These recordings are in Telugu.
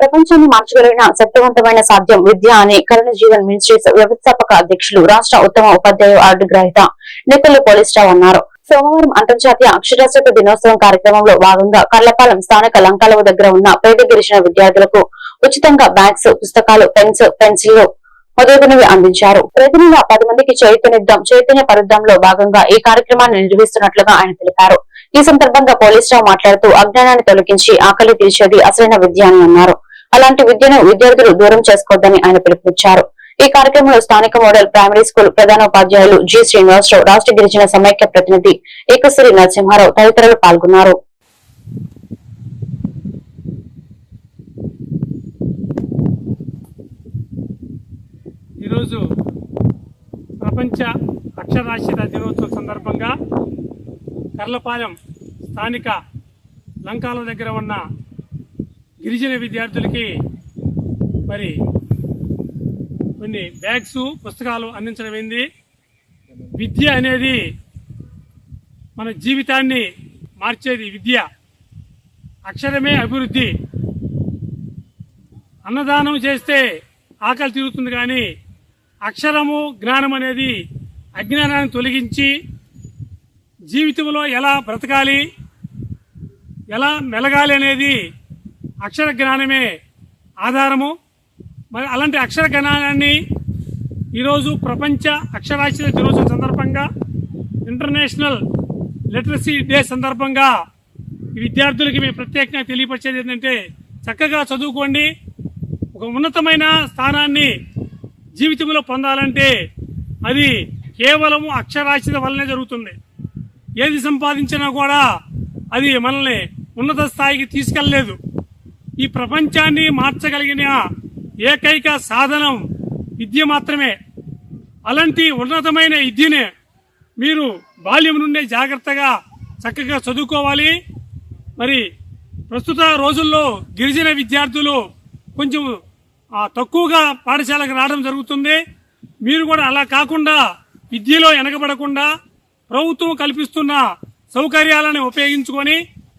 ప్రపంచాన్ని మార్చగలిగిన శక్తివంతమైన సాధ్యం విద్య అనే కరుణ జీవన్ మినిస్ట్రీస్ వ్యవస్థాపక అధ్యక్షులు రాష్ట్ర ఉత్తమ ఉపాధ్యాయ అవార్డు గ్రహీత నిపుల్ పోలీస్రావు అన్నారు. సోమవారం అంతర్జాతీయ అక్షరాస్యత దినోత్సవం కార్యక్రమంలో భాగంగా కర్లపాలెం స్థానిక లంకాలవ దగ్గర ఉన్న పేద గిరిజన విద్యార్థులకు ఉచితంగా బ్యాగ్స్ పుస్తకాలు పెన్స్ పెన్సిల్లు మొదలగునవి అందించారు. ప్రతి పది మందికి చైతన్యద్దాం చైతన్య పరుద్దంలో భాగంగా ఈ కార్యక్రమాన్ని నిర్వహిస్తున్నట్లుగా ఆయన తెలిపారు. ఈ సందర్భంగా పోలీసురావు మాట్లాడుతూ అజ్ఞానాన్ని తొలగించి ఆకలి తీర్చేది అసలైన విద్య అని అన్నారు. అలాంటి విద్యను విద్యార్థులు దూరం చేసుకోవద్దని ఆయన పిలుపునిచ్చారు. ఈ కార్యక్రమంలో స్థానిక మోడల్ ప్రైమరీ స్కూల్ ప్రధానోపాధ్యాయులు జి శ్రీనివాసరావు రాష్ట్ర గిరిజన సమైక్య ప్రతినిధి ఏకశ్రీ నరసింహారావు తదితరులు పాల్గొన్నారు. ఈరోజు ప్రపంచ అక్షరాస్యత దినోత్సవం సందర్భంగా కర్లపాలెం స్థానిక లంకాల దగ్గర ఉన్న గిరిజన విద్యార్థులకి మరి కొన్ని బ్యాగ్స్ పుస్తకాలు అందించడమైంది విద్య అనేది మన జీవితాన్ని మార్చేది విద్య. అక్షరమే అభివృద్ధి. అన్నదానం చేస్తే ఆకలి తీరుతుంది కానీ అక్షరము జ్ఞానం అనేది అజ్ఞానాన్ని తొలగించి జీవితంలో ఎలా బ్రతకాలి ఎలా మెలగాలి అనేది అక్షర జ్ఞానమే ఆధారము. మరి అలాంటి అక్షర జ్ఞానాన్ని ఈరోజు ప్రపంచ అక్షరాస్యత దినోత్సవం సందర్భంగా ఇంటర్నేషనల్ లిటరసీ డే సందర్భంగా ఈ విద్యార్థులకి మేము ప్రత్యేకంగా తెలియపరిచేది ఏంటంటే చక్కగా చదువుకోండి. ఒక ఉన్నతమైన స్థానాన్ని జీవితంలో పొందాలంటే అది కేవలం అక్షరాస్యత వల్లనే జరుగుతుంది. ఏది సంపాదించినా కూడా అది మనల్ని ఉన్నత స్థాయికి తీసుకెళ్ళలేదు. ఈ ప్రపంచాన్ని మార్చగలిగిన ఏకైక సాధనం విద్య మాత్రమే. అలాంటి ఉన్నతమైన విద్యనే మీరు బాల్యం నుండే జాగ్రత్తగా చక్కగా చదువుకోవాలి. మరి ప్రస్తుత రోజుల్లో గిరిజన విద్యార్థులు కొంచెం తక్కువగా పాఠశాలకు రావడం జరుగుతుంది. మీరు కూడా అలా కాకుండా విద్యలో వెనకబడకుండా ప్రభుత్వం కల్పిస్తున్న సౌకర్యాలను ఉపయోగించుకొని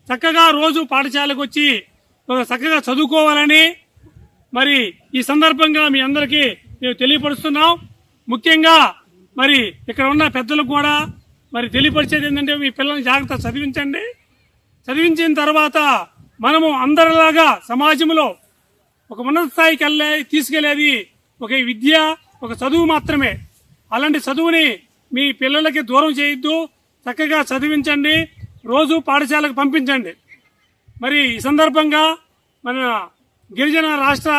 చక్కగా రోజు పాఠశాలకు వచ్చి చక్కగా చదువుకోవాలని మరి ఈ సందర్భంగా మీ అందరికీ మేము తెలియపరుస్తున్నాం. ముఖ్యంగా మరి ఇక్కడ ఉన్న పెద్దలకు కూడా మరి తెలియపరిచేది ఏంటంటే మీ పిల్లల్ని జాగ్రత్త చదివించండి. చదివించిన తర్వాత మనము అందరిలాగా సమాజంలో ఒక ఉన్నత స్థాయికి వెళ్ళే తీసుకెళ్ళేది ఒక విద్య ఒక చదువు మాత్రమే. అలాంటి చదువుని మీ పిల్లలకి దూరం చేయొద్దు. చక్కగా చదివించండి. రోజు పాఠశాలకు పంపించండి. మరి ఈ సందర్భంగా మన గిరిజన రాష్ట్ర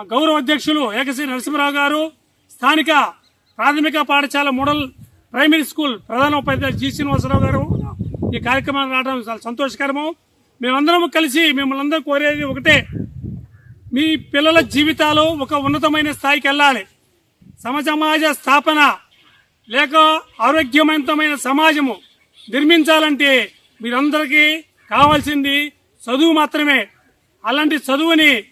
గౌరవ అధ్యక్షులు ఏకశ్రీ నరసింహరావు గారు స్థానిక ప్రాథమిక పాఠశాల మోడల్ ప్రైమరీ స్కూల్ ప్రధాన ఉపాధ్యాయులు జి శ్రీనివాసరావు గారు ఈ కార్యక్రమాన్ని రావడం చాలా సంతోషకరము. మేమందరం కలిసి మిమ్మల్ని అందరూ కోరేది ఒకటే మీ పిల్లల జీవితాలు ఒక ఉన్నతమైన స్థాయికి వెళ్ళాలి. సమసమాజ స్థాపన లేక ఆరోగ్యవంతమైన సమాజము నిర్మించాలంటే మీరందరికీ కావాల్సింది చదువు మాత్రమే. అలాంటి చదువుని